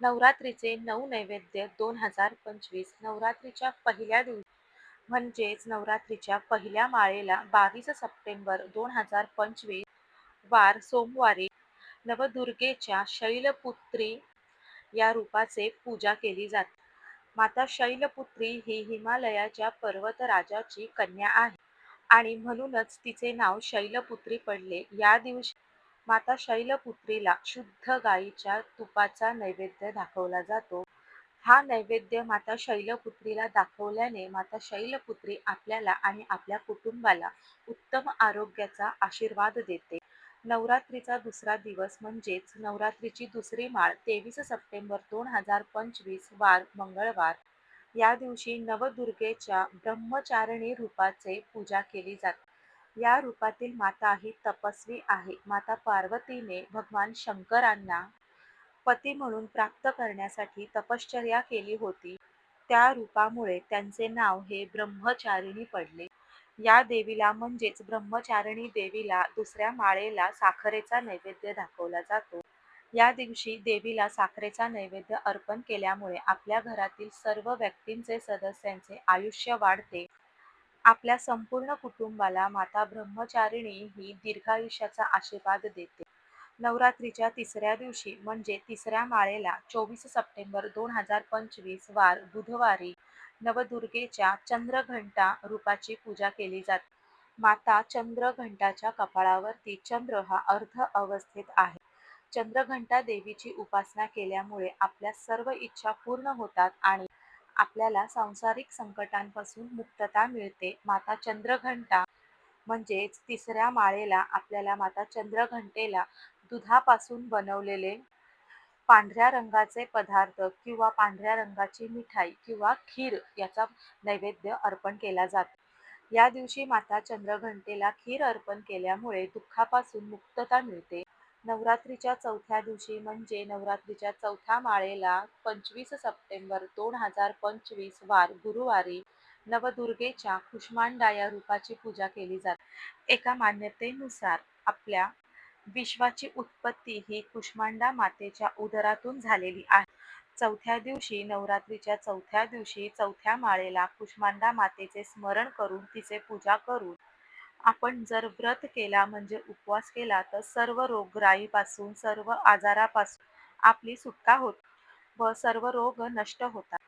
नवरात्रीचे नऊ नैवेद्य दोन हजार पंचवीस. नवरात्रीच्या पहिल्या दिवशी म्हणजेच नवरात्रीच्या पहिल्या माळेला बावीस सप्टेंबर दोन हजार पंचवीस वार सोमवारी नवदुर्गेच्या शैलपुत्री या रूपाचे पूजा केली जाते. माता शैलपुत्री ही हिमालयाच्या पर्वतराजाची कन्या आहे आणि म्हणूनच तिचे नाव शैलपुत्री पडले. या दिवशी माता शैलपुत्रीला शुद्ध गाईच्या तुपाचा नैवेद्य दाखवला जातो. हा नैवेद्य माता शैलपुत्रीला दाखवल्याने माता शैलपुत्री आपल्याला आणि आपल्या कुटुंबाला उत्तम आरोग्याचा आशीर्वाद देते. नवरात्रीचा दुसरा दिवस म्हणजेच नवरात्रीची दुसरी माळ तेवीस सप्टेंबर दोन हजार पंचवीस वार मंगळवार. या दिवशी नवदुर्गेच्या ब्रह्मचारिणी रूपाचे पूजा केली जाते. या रूपातील माता ही तपस्वी आहे. माता पार्वतीने भगवान शंकरांना पती म्हणून प्राप्त करण्यासाठी तपश्चर्या केली होती. त्या रूपामुळे त्यांचे नाव हे ब्रह्मचारिणी पडले. या देवीला म्हणजेच ब्रह्मचारिणी देवीला दुसऱ्या माळेला साखरेचा नैवेद्य दाखवला जातो. या दिवशी देवीला साखरेचा नैवेद्य अर्पण केल्यामुळे आपल्या घरातील सर्व व्यक्तींचे सदस्यांचे आयुष्य वाढते. आपल्या संपूर्ण कुटुंबाला माता ब्रह्मचारिणी ही दीर्घायुष्याचा आशीर्वाद देते. नवरात्रीच्या तिसऱ्या दिवशी म्हणजे तिसऱ्या माळेला चोवीस सप्टेंबर दोन हजार पंचवीस वार बुधवारी नवदुर्गेच्या चंद्रघंटा रूपाची पूजा केली जाते. माता चंद्रघंटाच्या कपाळावरती चंद्र हा अर्ध अवस्थेत आहे. चंद्रघंटा देवीची उपासना केल्यामुळे आपल्या सर्व इच्छा पूर्ण होतात आणि आपल्याला सांसारिक संकटांपासून मुक्तता मिळते. माता चंद्रघंटा म्हणजेच तिसऱ्या माळेला आपल्याला माता चंद्रघंटेला दुधापासून बनवलेले पांढऱ्या रंगाचे पदार्थ किंवा पांढऱ्या रंगाची मिठाई किंवा खीर याचा नैवेद्य अर्पण केला जातो. या दिवशी माता चंद्रघंटेला खीर अर्पण केल्यामुळे दुःखापासून मुक्तता मिळते. नवरात्रीच्या चौथ्या दिवशी म्हणजे नवरात्रीच्या चौथ्या माळेला पंचवीस सप्टेंबर दोन हजार पंचवीस वार गुरुवारी नवदुर्गेच्या कुष्मांडा या रूपाची पूजा केली जाते. एका मान्यतेनुसार आपल्या विश्वाची उत्पत्ती ही कुष्मांडा मातेच्या उदरातून झालेली आहे. चौथ्या दिवशी नवरात्रीच्या चौथ्या दिवशी चौथ्या माळेला कुष्मांडा मातेचे स्मरण करून तिचे पूजा करून आपण जर व्रत केला म्हणजे उपवास केला तर सर्व रोगराईपासून सर्व आजारापासून आपली सुटका होत व सर्व रोग नष्ट होतात.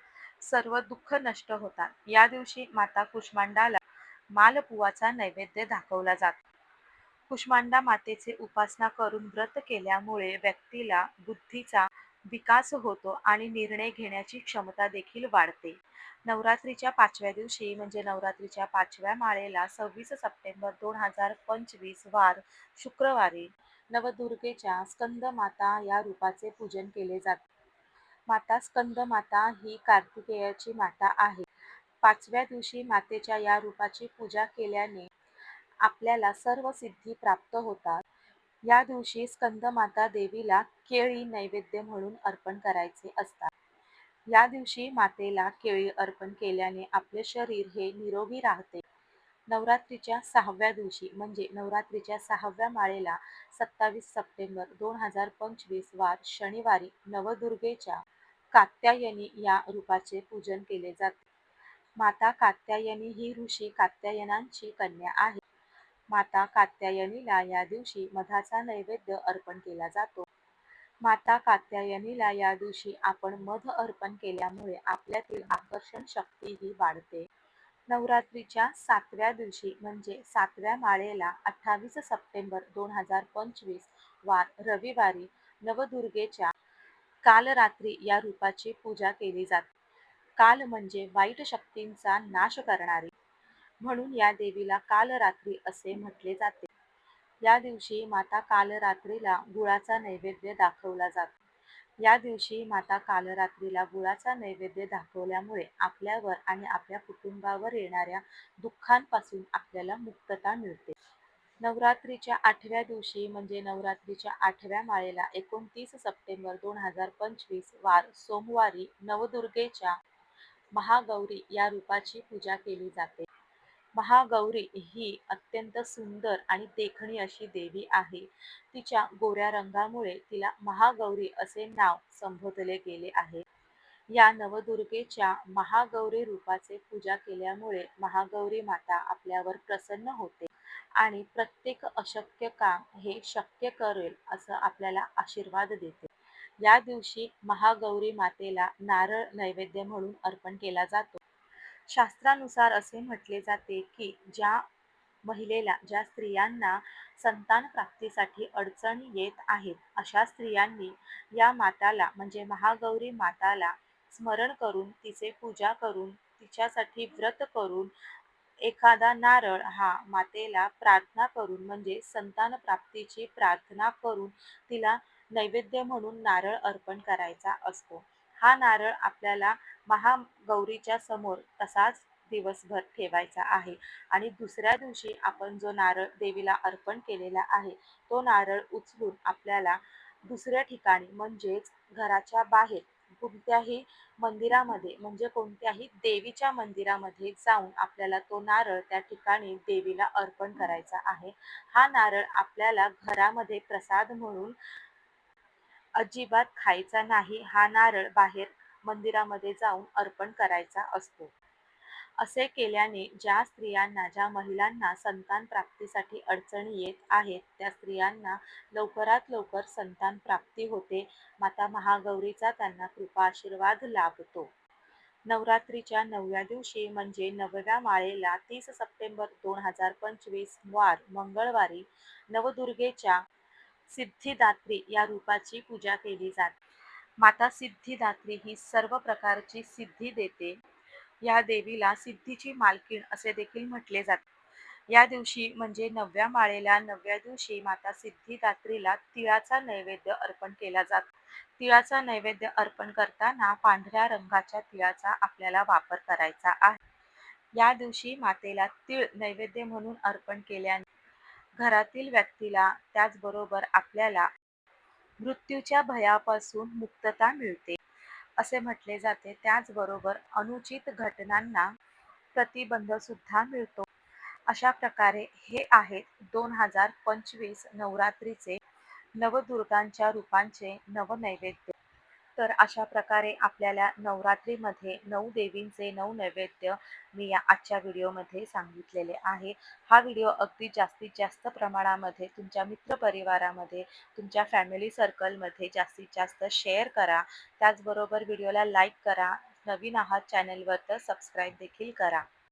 सर्व दुःख नष्ट होतात. या दिवशी माता कुष्मांडाला मालपुवाचा नैवेद्य दाखवला जातो. कुष्मांडा मातेचे उपासना करून व्रत केल्यामुळे व्यक्तीला बुद्धीचा विकास होतो आणि निर्णय घेण्याची क्षमता देखील वाढते. नवरात्रीच्या पाचव्या दिवशी म्हणजे नवरात्रीच्या पाचव्या माळेला सव्वीस सप्टेंबर दोन हजार पंचवीस वार शुक्रवारी नवदुर्गेच्या स्कंदमाता या रूपाचे पूजन केले जाते. माता स्कंदमाता ही कार्तिकेयाची माता आहे. पाचव्या दिवशी मातेच्या या रूपाची पूजा केल्याने आपल्याला सर्व सिद्धी प्राप्त होतात. या दिवशी स्कंदमाता देवीला केळी नैवेद्य म्हणून अर्पण करायचे असतात. या दिवशी मातेला केळी अर्पण केल्याने आपले शरीर हे निरोगी राहते. नवरात्रीच्या सहाव्या दिवशी म्हणजे नवरात्रीच्या सहाव्या माळेला सत्तावीस सप्टेंबर दोन हजार पंचवीस वार शनिवारी नवदुर्गेच्या कात्यायनी या रूपाचे पूजन केले जाते. माता कात्यायनी ही ऋषी कात्यायनांची कन्या आहे. माता कात्यायनीला या दिवशी मधाचा नैवेद्य अर्पण केला जातो. माता कात्यायनीला या दिवशी आपण मध अर्पण केल्यामुळे आपल्यातील आकर्षण शक्तीही वाढते. नवरात्रीच्या सातव्या दिवशी म्हणजे सातव्या माळेला अठ्ठावीस सप्टेंबर दोन हजार पंचवीस वार रविवारी नवदुर्गेच्या कालरात्री या रूपाची पूजा केली जाते. काल म्हणजे वाईट शक्तींचा नाश करणारी म्हणून या देवीला कालरात्री असे म्हटले जाते. या दिवशी माता कालरात्रीला गुळाचा नैवेद्य दाखवला जातो. या दिवशी माता कालरात्रीला गुळाचा नैवेद्य दाखवल्यामुळे आपल्यावर आणि आपल्या कुटुंबावर येणाऱ्या दुःखांपासून आपल्याला मुक्तता मिळते. नवरात्रीच्या आठव्या दिवशी म्हणजे नवरात्रीच्या आठव्या माळेला एकोणतीस सप्टेंबर दोन हजार पंचवीस वार सोमवारी नवदुर्गेच्या महागौरी या रूपाची पूजा केली जाते. महागौरी ही अत्यंत सुंदर आणि देखणी अशी देवी आहे. तिच्या गोऱ्या रंगामुळे तिला महागौरी असे नाव संबोधले गेले आहे. या नवदुर्गेच्या महागौरी रूपाचे पूजा केल्यामुळे महागौरी माता आपल्यावर प्रसन्न होते आणि प्रत्येक अशक्य काम हे शक्य करेल असं आपल्याला आशीर्वाद देते. या दिवशी महागौरी मातेला नारळ नैवेद्य म्हणून अर्पण केला जातो. शास्त्रानुसार असे म्हटले जाते की ज्या महिलेला ज्या स्त्रियांना संतान प्राप्तीसाठी अडचणी येत आहेत अशा स्त्रियांनी या माताला म्हणजे महागौरी माताला स्मरण करून तिचे पूजा करून तिच्यासाठी व्रत करून एखादा नारळ हा मातेला प्रार्थना करून म्हणजे संतान प्राप्तीची प्रार्थना करून तिला नैवेद्य म्हणून नारळ अर्पण करायचा असतो. हा नारळ आपल्याला महागौरीच्या समोर तसाच दिवसभर ठेवायचा आहे. आणि दुसऱ्या दिवशी आपण जो नारळ देवीला अर्पण केलेला आहे तो नारळ उचलून आपल्याला दुसऱ्या ठिकाणी म्हणजेच घराच्या बाहेर कोणत्याही मंदिरामध्ये म्हणजे कोणत्याही देवीच्या मंदिरामध्ये जाऊन आपल्याला तो नारळ त्या ठिकाणी देवीला अर्पण करायचा आहे. हा नारळ आपल्याला घरामध्ये प्रसाद म्हणून अजिबात खायचा नाही हा नारळ बाहेर मंदिरामध्ये जाऊन अर्पण करायचा असतो. असे केल्याने ज्या स्त्रियांना ज्या महिलांना संतान प्राप्तीसाठी अडचणी येत आहेत त्या स्त्रियांना लवकरात लवकर संतान प्राप्ती होते. माता महागौरीचा त्यांना कृपा आशीर्वाद लाभतो. नवरात्रीच्या नवव्या दिवशी म्हणजे नवव्या माळेला तीस सप्टेंबर दोन हजार पंचवीस वार मंगळवारी नवदुर्गेच्या सिद्धिदात्री या रूपाची पूजा केली जाते. माता सिद्धिदात्री ही सर्व प्रकारची सिद्धी देते. या देवीला सिद्धीची मालकीण असे देखील म्हटले जाते. या दिवशी म्हणजे नवव्या माळेला नवव्या दिवशी माता सिद्धिदात्रीला तिळाचा नैवेद्य अर्पण केला जातो. तिळाचा नैवेद्य अर्पण करताना पांढऱ्या रंगाच्या तिळाचा आपल्याला वापर करायचा आहे. या दिवशी मातेला तीळ नैवेद्य म्हणून अर्पण केल्याने घरातील व्यक्तीला त्याचबरोबर आपल्याला मृत्यूच्या भयापासून मुक्तता मिळते असे म्हटले जाते. त्याचबरोबर अनुचित घटनांना प्रतिबंध सुद्धा मिळतो. अशा प्रकारे हे आहेत दोन हजार पंचवीस नवरात्रीचे नवदुर्गांच्या रूपांचे नवनैवेद्य. तर अशा प्रकारे आपल्याला नवरात्रीमध्ये नऊ देवींचे नऊ नैवेद्य मी या आजच्या व्हिडिओमध्ये सांगितलेले आहे. हा व्हिडिओ अगदी जास्तीत जास्त प्रमाणामध्ये तुमच्या मित्रपरिवारामध्ये तुमच्या फॅमिली सर्कलमध्ये जास्तीत जास्त शेअर करा. त्याचबरोबर व्हिडिओला लाईक करा. नवीन आहात चॅनलवर तर सबस्क्राईब देखील करा.